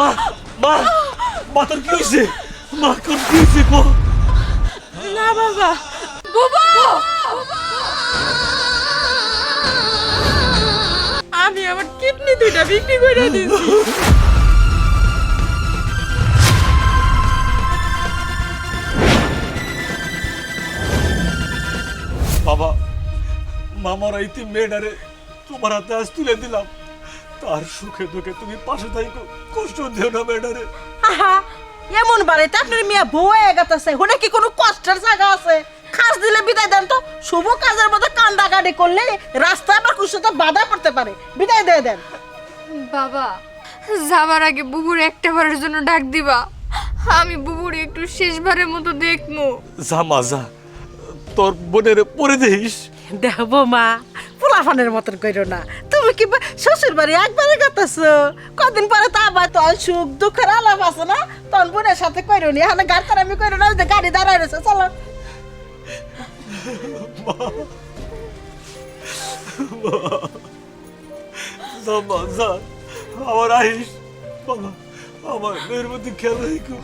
মা মা মা তোর কি হয়েছে? মা তোর কি হয়েছে কো না বাবা। বাবা! আমি আমার কিডনি দুইটা বিক্রি করে দিয়েছি। বাবা মামার আইতে মেয়েটারে তোমার হাতে আজ তুলে দিলাম। তার সুখে দুঃখে তুমি পাশে থাকো কষ্ট দিও না মেয়েটারে আহা এমন বাড়িতে আপনার মেয়ে বউ হয়ে গেছে ওটা কি কোনো কষ্টের জায়গা আছে? খাস দিলে বিদায় দেন তো শুভ কাজের মধ্যে কান্দাকাটি করলে রাস্তায় আবার কুশতে বাধা পড়তে পারে। বিদায় দিয়ে দেন। বাবা যাবার আগে বুবুর একটা বারের জন্য ডাক দিবা। আমি বুবুর একটু শেষবারের মতো দেখমু। যা মা যা। তোর বোনের পরে দিস দেখব মা পোলাফানের মতন কইরো না। তুমি কি শ্বশুর বাড়ি একবারে গেতেছো? কদিন পরে তো আবার তখন সুখ দুঃখের আলাপ আছে না? তখন বোনের সাথে কইরো নি এখানে গাড়ি তার আমি কইরো না গাড়ি দাঁড়ায় রয়েছে চলো। মা যা আমার আইস বাবা আমার মেয়ের মধ্যে খেয়াল রেখো।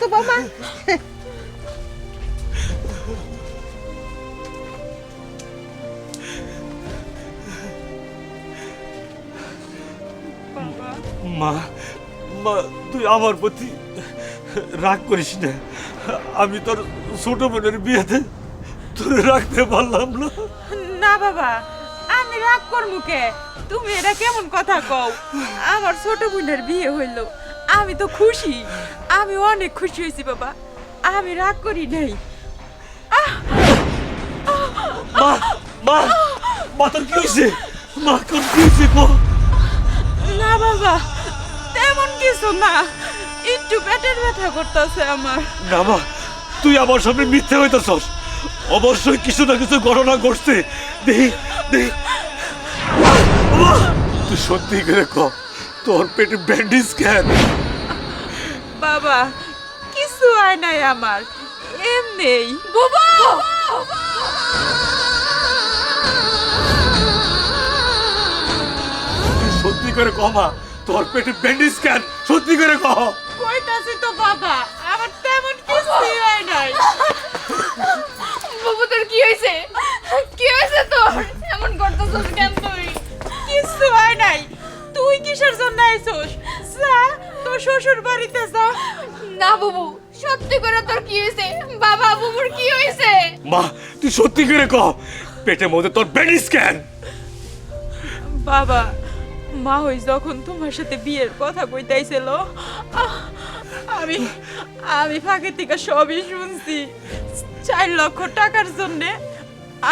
তো বাবা মা মা তুই আমার প্রতি রাগ করিস না। আমি তোর ছোট বোনের বিয়েতে তোর রাখতে পারলাম না। না বাবা আমি রাগ করব কে? তুমি এটা কেমন কথা কও? আমার ছোট বোনের বিয়ে হইল আমি তো খুশি। আমি অনেক খুশি হয়েছি বাবা আমি রাগ করি নাই। মা মা মা তোর কি হয়েছে? মা তোর কি হয়েছে না বাবা তেমন কিছু না। একটু পেটের ব্যথা করতেছে আমার। না মা তুই আমার সামনে মিথ্যে হইতেছস। অবশ্যই কিছু না কিছু ঘটনা ঘটছে। দেখি দেখি। তুই সত্যি করে ক তোর পেটে ব্যান্ডেজ কেন? বাবা কিছু হয় নাই আমার। এমনি বুবু! সত্যি করে ক মা তোর পেটে ব্যান্ডেজ কেন? সত্যি করে ক কইতাছি তো বাবা আমার তেমন কিছু হয় নাই। বুবু তোর কি হয়েছে কি হয়েছে তোর? এমন করতেছিস কেন তুই? কিছু হয় নাই। তুই কিসের জন্য আইছস? যা তোর শ্বশুর বাড়িতে যা। না বাবু সত্যি করে তোর কি হয়েছে বাবা বুবুর কি হয়েছে মা তুই সত্যি করে ক পেটের মধ্যে তোর ব্যান্ডেজ কেন? বাবা মা হই যখন তোমার সাথে বিয়ের কথা কইতাইছিল। আমি আমি ফাঁকে থেকে সবই শুনছি। চার লক্ষ টাকার জন্য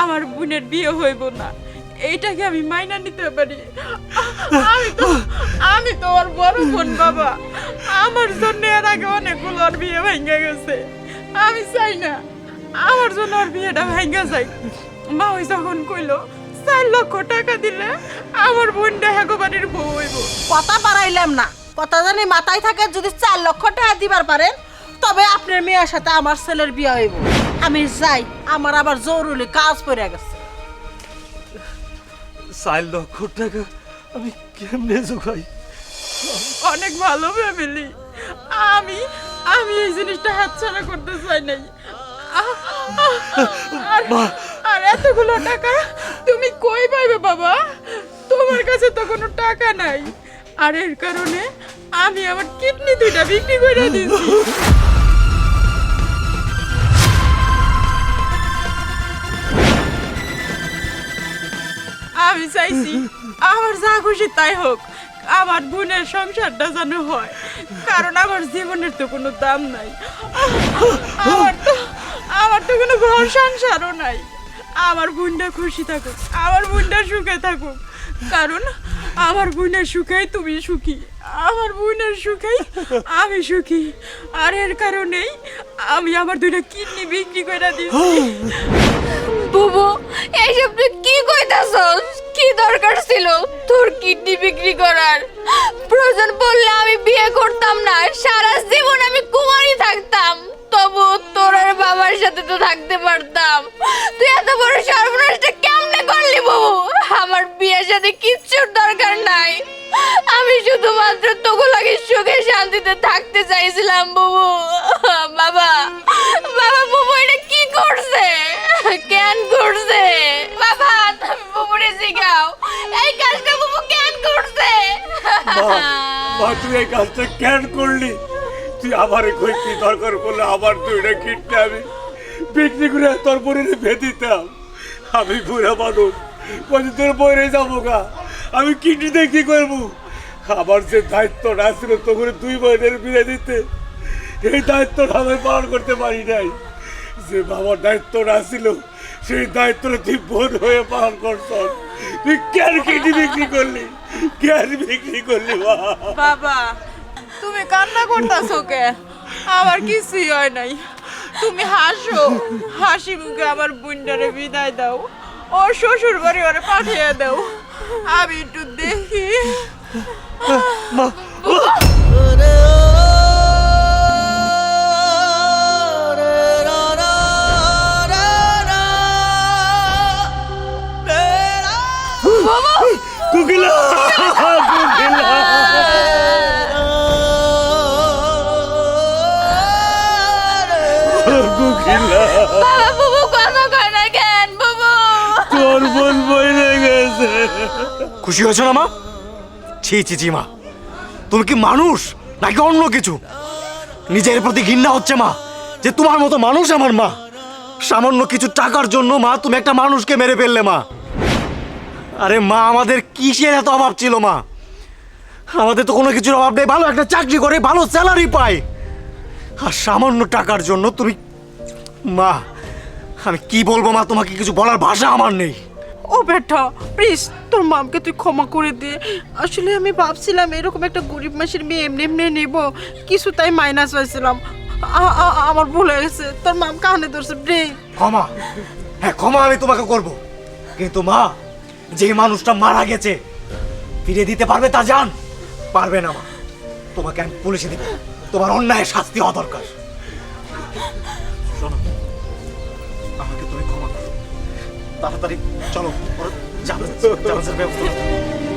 আমার বোনের বিয়ে হইব না। এইটাকে আমি মাইনা নিতে পারি? আমি তো আমি তো ওর বড় বোন, বাবা। আমার জন্য এর আগে অনেকগুলো ওর বিয়ে ভেঙে গেছে। আমি চাই না, আমার জন্য ওর বিয়েটা ভেঙে যায়। মা ওই যখন কইলো চার লক্ষ টাকা দিলে আমার বোনটা হেগোবাড়ির বউ হইব। কথা বাড়াইলাম না। কথা জানি মাথায় থাকে যদি চার লক্ষ টাকা দিবার পারেন তবে আপনার মেয়ের সাথে আমার ছেলের বিয়ে হইব। আমি যাই আমার আবার জরুরি কাজ পড়ে গেছে। চার লক্ষ টাকা আমি কেমনে জোগাই? অনেক ভালো ফ্যামিলি। আমি আমি এই জিনিসটা হাতছাড়া করতে চাই নাই। আর এতগুলো টাকা তুমি কই পাইবে বাবা? তোমার কাছে তো কোনো টাকা নাই। আর এর কারণে আমি আমার কিডনি দুইটা বিক্রি করে দিয়েছি। আমি চাইছি আমার যা খুশি তাই হোক, আমার বোনের সংসারটা যেন হয়। কারণ আমার জীবনের তো কোনো দাম নাই। আমার তো আমার তো কোনো ঘর সংসারও নাই। আমার বোনটা খুশি থাকুক, আমার বোনটা সুখে থাকুক। কারণ আমার বোনের সুখেই তুমি সুখী, আমার বোনের সুখেই আমি সুখী। আর এর কারণেই আমি আমার দুইটা কিডনি বিক্রি করে দিয়েছি বুবু, এইসব তুই কি কইতাছস? কি দরকার ছিল তোর কিডনি বিক্রি করার? প্রয়োজন পড়লে আমি বিয়ে করতাম না, সারা জীবন আমি কুমারী থাকতাম। তবু সাথে তো থাকতে পারতাম। তুই এত বড় সর্বনাশটা কেমনে করলি বাবু? আমার বিয়ের সাথে কিচ্ছুর দরকার নাই। আমি শুধুমাত্র তোকে লাগে সুখে শান্তিতে থাকতে চাইছিলাম বুবু। বাবা বাবা, বুবু, এটা কি করছে? কেন করছে? বাবা তুমি বুবুরে শিখাও এই কাজটা বুবু কেন করছে? মা তুই এই কাজটা কেন করলি? তুই আমার কই কি দরকার করলে আবার তুই এটা কিনতে আমি বিক্রি করে তোর বোনের ভেয়ে দিতাম। আমি বুড়া মানুষ কদিন তোর বইরে যাব গা। আমি কিডনিতে কি করব। আমার যে দায়িত্বটা ছিল তোকে দুই বোনের বিয়ে দিতে, এই দায়িত্বটা আমি পালন করতে পারি নাই। যে বাবার দায়িত্বটা ছিল, সেই দায়িত্বটা তুই বোন হয়ে পালন করছ। তুই কেন কিডনি বিক্রি করলি? কেন বিক্রি করলি বাবা, তুমি কান্না করতেছো কে আমার কিছুই হয় নাই। তুমি হাসো। হাসি মুখে আমার বুন্ডারে বিদায় দাও। ওর শ্বশুর বাড়ি ওরে পাঠিয়ে দাও। আমি একটু দেখি। কুকিলা কুকিলা। খুশি হয়েছো না মা? ছি ছি ছি, মা। তুমি কি মানুষ নাকি অন্য কিছু? নিজের প্রতি ঘৃণা হচ্ছে মা, যে তোমার মতো মানুষ আমার মা। সামান্য কিছু টাকার জন্য মা, তুমি একটা মানুষকে মেরে ফেললে মা। আরে মা, আমাদের কিসের এত অভাব ছিল মা? আমাদের তো কোনো কিছুর অভাব নেই। ভালো একটা চাকরি করে, ভালো স্যালারি পাই আর সামান্য টাকার জন্য তুমি, মা, আমি কি বলব মা, তোমাকে কিছু বলার ভাষা আমার নেই। ও বেটা প্লিজ তোর মামকে তুই ক্ষমা করে দে। আসলে আমি ভাবছিলাম এরকম একটা গরিব মাসের মেয়ে এমনি এমনি নেব। কিছু তাই মাইনাস হয়েছিলাম আমার ভুল হয়ে গেছে। তোর মাম কাহানে ধরছে প্লিজ ক্ষমা। হ্যাঁ ক্ষমা আমি তোমাকে করব। কিন্তু মা যে মানুষটা মারা গেছে ফিরে দিতে পারবে তা জান। পারবে না মা। তোমাকে আমি পুলিশে দেব। তোমার অন্যায় শাস্তি হওয়া দরকার। শোনো, আমাকে তুমি ক্ষমা করো। তাড়াতাড়ি চলো ওর জাহাজের ব্যবস্থা।